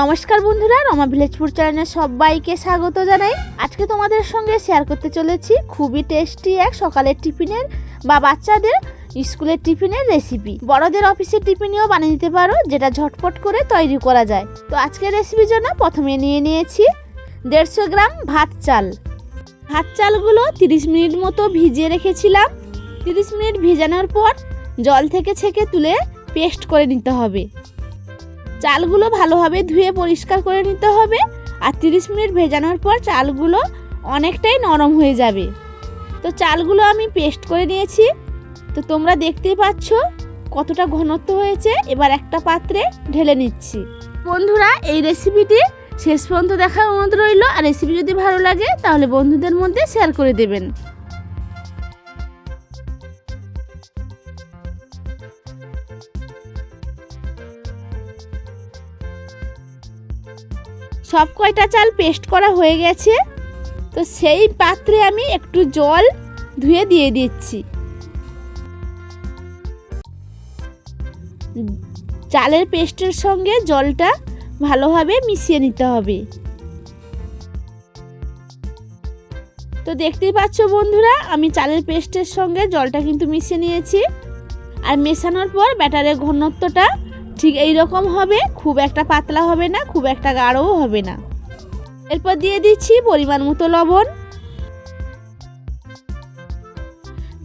নমস্কার বন্ধুরা, রমা ভিলেজপুর চ্যানেলে সবাইকে স্বাগত জানাই। আজকে তোমাদের সঙ্গে শেয়ার করতে চলেছি খুবই টেস্টি এক সকালের টিফিনের বা বাচ্চাদের স্কুলের টিফিনের রেসিপি বড়দের অফিসের টিফিনেও বানিয়ে নিতে পারো, যেটা ঝটপট করে তৈরি করা যায়। তো আজকের রেসিপির জন্য প্রথমে নিয়ে নিয়েছি দেড়শো গ্রাম ভাত চাল। ভাত চালগুলো তিরিশ মিনিট মতো ভিজিয়ে রেখেছিলাম। তিরিশ মিনিট ভিজানোর পর জল থেকে ছেঁকে তুলে পেস্ট করে নিতে হবে। চালগুলো ভালোভাবে ধুয়ে পরিষ্কার করে নিতে হবে আর তিরিশ মিনিট ভেজানোর পর চালগুলো অনেকটাই নরম হয়ে যাবে। তো চালগুলো আমি পেস্ট করে নিয়েছি। তো তোমরা দেখতেই পাচ্ছ কতটা ঘনত্ব হয়েছে। এবার একটা পাত্রে ঢেলে নিচ্ছি। বন্ধুরা, এই রেসিপিটি শেষ পর্যন্ত দেখার অনুরোধ রইল। আর রেসিপি যদি ভালো লাগে, তাহলে বন্ধুদের মধ্যে শেয়ার করে দেবেন। সব কয়টা চাল পেস্ট করা হয়ে গেছে? তো সেই পাত্রে আমি একটু জল ধুয়ে দিয়ে দিচ্ছি। চালের পেস্টের সঙ্গে জলটা ভালোভাবে মিশিয়ে নিতে হবে। তো দেখতেই পাচ্ছ বন্ধুরা, আমি চালের পেস্টের সঙ্গে জলটা কিন্তু মিশিয়ে নিয়েছি। আর মেশানোর পর ব্যাটারের ঘনত্বটা ঠিক এই রকম হবে, খুব একটা পাতলা হবে না, খুব একটা গাঢ়ও হবে না। এরপর দিয়ে দিচ্ছি পরিমাণ মতো লবণ।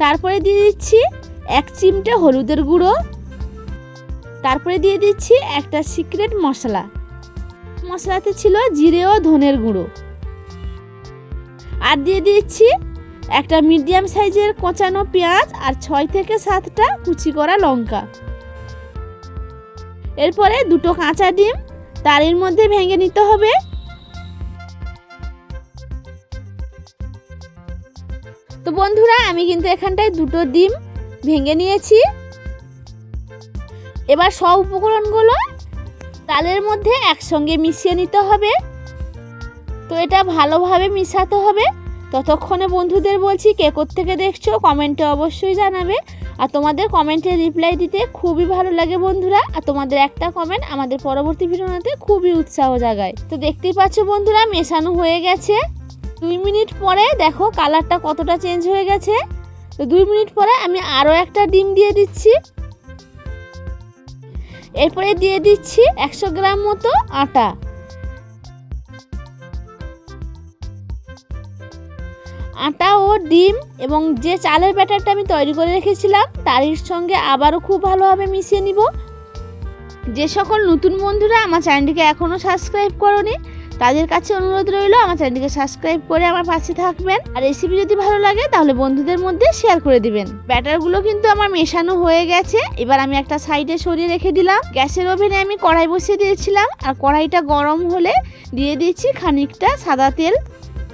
তারপরে দিয়ে দিচ্ছি এক চিমটে হলুদের গুঁড়ো। তারপরে দিয়ে দিচ্ছি একটা সিক্রেট মশলা। মশলাতে ছিল জিরে ও ধনের গুঁড়ো। আর দিয়ে দিচ্ছি একটা মিডিয়াম সাইজের কোচানো পেঁয়াজ আর ছয় থেকে সাতটা কুচি করা লঙ্কা। এরপরে দুটো কাঁচা ডিম তারের মধ্যে ভেঙে নিতে হবে। তো বন্ধুরা, আমি কিন্তু এখানটায় দুটো ডিম ভেঙে নিয়েছি। এবার সব উপকরণগুলো তালের মধ্যে একসঙ্গে মিশিয়ে নিতে হবে। তো এটা ভালোভাবে মিশাতে হবে। ততক্ষণে বন্ধুদের বলছি, কে থেকে দেখছ, কমেন্টে অবশ্যই জানাবে। আর তোমাদের কমেন্টে রিপ্লাই দিতে খুবই ভালো লাগে বন্ধুরা। আর তোমাদের একটা কমেন্ট আমাদের পরবর্তী ভিডিওতে খুবই উৎসাহ জাগায়। তো দেখতেই পাচ্ছ বন্ধুরা, মেশানো হয়ে গেছে। দুই মিনিট পরে দেখো কালারটা কতটা চেঞ্জ হয়ে গেছে। তো দুই মিনিট পরে আমি আরও একটা ডিম দিয়ে দিচ্ছি। এরপরে দিয়ে দিচ্ছি একশো গ্রাম মতো আটা। আটা ও ডিম এবং যে চালের ব্যাটারটা আমি তৈরি করে রেখেছিলাম তারই সঙ্গে আবারও খুব ভালোভাবে মিশিয়ে নিব। যে সকল নতুন বন্ধুরা আমার চ্যানেলটিকে এখনও সাবস্ক্রাইব করনি, তাদের কাছে অনুরোধ রইল আমার চ্যানেলটিকে সাবস্ক্রাইব করে আমার পাশে থাকবেন। আর রেসিপি যদি ভালো লাগে, তাহলে বন্ধুদের মধ্যে শেয়ার করে দিবেন। ব্যাটারগুলো কিন্তু আমার মেশানো হয়ে গেছে। এবার আমি একটা সাইডে সরিয়ে রেখে দিলাম। গ্যাসের ওভেনে আমি কড়াই বসিয়ে দিয়েছিলাম। আর কড়াইটা গরম হলে দিয়ে দিচ্ছি খানিকটা সাদা তেল।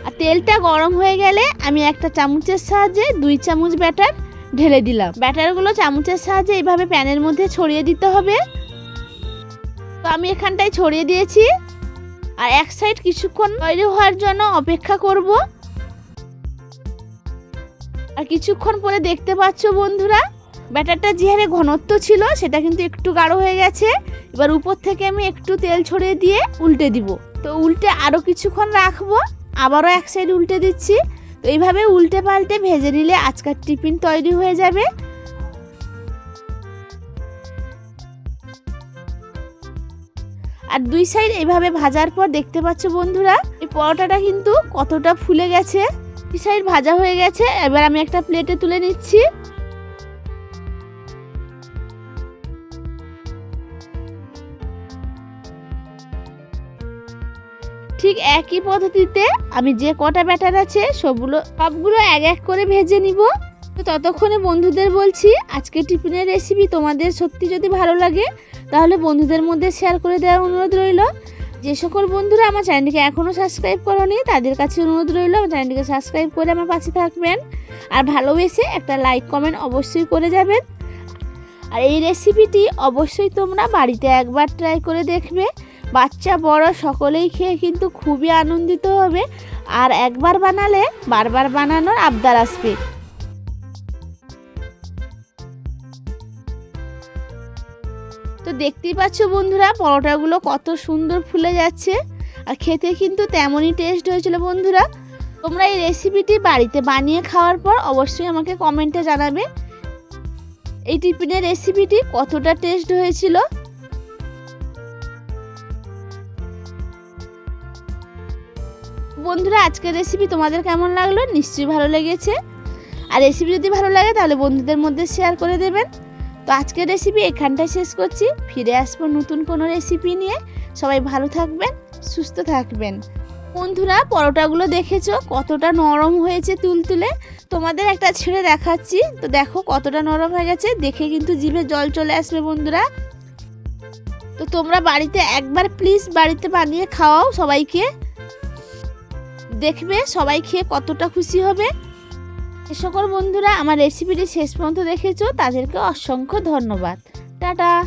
আর তেলটা গরম হয়ে গেলে আমি একটা চামচের সাহায্যে দুই চামচ ব্যাটার ঢেলে দিলাম। ব্যাটারগুলো চামচের সাহায্যে এইভাবে প্যানের মধ্যে ছড়িয়ে দিতে হবে। তো আমি এখানটায় ছড়িয়ে দিয়েছি। আর এক সাইড কিছুক্ষণ তৈরি হওয়ার জন্য অপেক্ষা করব। আর কিছুক্ষণ পরে দেখতে পাচ্ছ বন্ধুরা, ব্যাটারটা যে হারে ঘনত্ব ছিল সেটা কিন্তু একটু গাঢ় হয়ে গেছে। এবার উপর থেকে আমি একটু তেল ছড়িয়ে দিয়ে উল্টে দিব। তো উল্টে আরও কিছুক্ষণ রাখব। আবারও এক সাইড উল্টে দিচ্ছি। তো এইভাবে উল্টে পাল্টে ভেজে নিলে আজকার টিফিন তৈরি হয়ে যাবে। আর দুই সাইড এইভাবে ভাজার পর দেখতে পাচ্ছ বন্ধুরা, এই পরোটাটা কিন্তু কতটা ফুলে গেছে। দুই সাইড ভাজা হয়ে গেছে। এবার আমি একটা প্লেটে তুলে নিচ্ছি। ঠিক একই পদ্ধতিতে আমি যে কটা ব্যাটার আছে সবগুলো সবগুলো এক এক করে ভেজে নিব। তো ততক্ষণে বন্ধুদের বলছি আজকে টিফিনের রেসিপি তোমাদের সত্যি যদি ভালো লাগে, তাহলে বন্ধুদের মধ্যে শেয়ার করে দেওয়ার অনুরোধ রইল। যে সকল বন্ধুরা আমার চ্যানেলটিকে এখনও সাবস্ক্রাইব করনি, তাদের কাছে অনুরোধ রইল, আমার চ্যানেলটিকে সাবস্ক্রাইব করে আমার পাশে থাকবেন। আর ভালোবেসে একটা লাইক কমেন্ট অবশ্যই করে যাবেন। আর এই রেসিপিটি অবশ্যই তোমরা বাড়িতে একবার ট্রাই করে দেখবে। বাচ্চা, বড় সকলেই খেয়ে কিন্তু খুবই আনন্দিত হবে। আর একবার বানালে বারবার বানানোর আবদার আসবে। তো দেখতেই পাচ্ছ বন্ধুরা, পরোটাগুলো কত সুন্দর ফুলে যাচ্ছে। আর খেতে কিন্তু তেমনই টেস্ট হয়েছিল বন্ধুরা। তোমরা এই রেসিপিটি বাড়িতে বানিয়ে খাওয়ার পর অবশ্যই আমাকে কমেন্টে জানাবে। এই টিফিনের রেসিপিটি কতটা টেস্ট হয়েছিল? বন্ধুরা, আজকের রেসিপি তোমাদের কেমন লাগল? নিশ্চয়ই ভালো লেগেছে। আর রেসিপি যদি ভালো লাগে, তাহলে বন্ধুদের মধ্যে শেয়ার করে দেবেন। তো আজকের রেসিপি এখানটায় শেষ করছি। ফিরে আসব নতুন কোনো রেসিপি নিয়ে। সবাই ভালো থাকবেন, সুস্থ থাকবেন। বন্ধুরা, পরোটাগুলো দেখেছ? কতটা নরম হয়েছে তুলতুলে। তোমাদের একটা ছেড়ে দেখাচ্ছি। তো দেখো কতটা নরম হয়ে গেছে। দেখে কিন্তু জিভে জল চলে আসবে বন্ধুরা। তো তোমরা বাড়িতে একবার প্লিজ বাড়িতে বানিয়ে খাওয়াও সবাইকে। দেখবে সবাই খেয়ে কতটা খুশি হবে। যে সকল বন্ধুরা আমার রেসিপিটি শেষ পর্যন্ত দেখেছ, তাদেরকে অসংখ্য ধন্যবাদ। টাটা!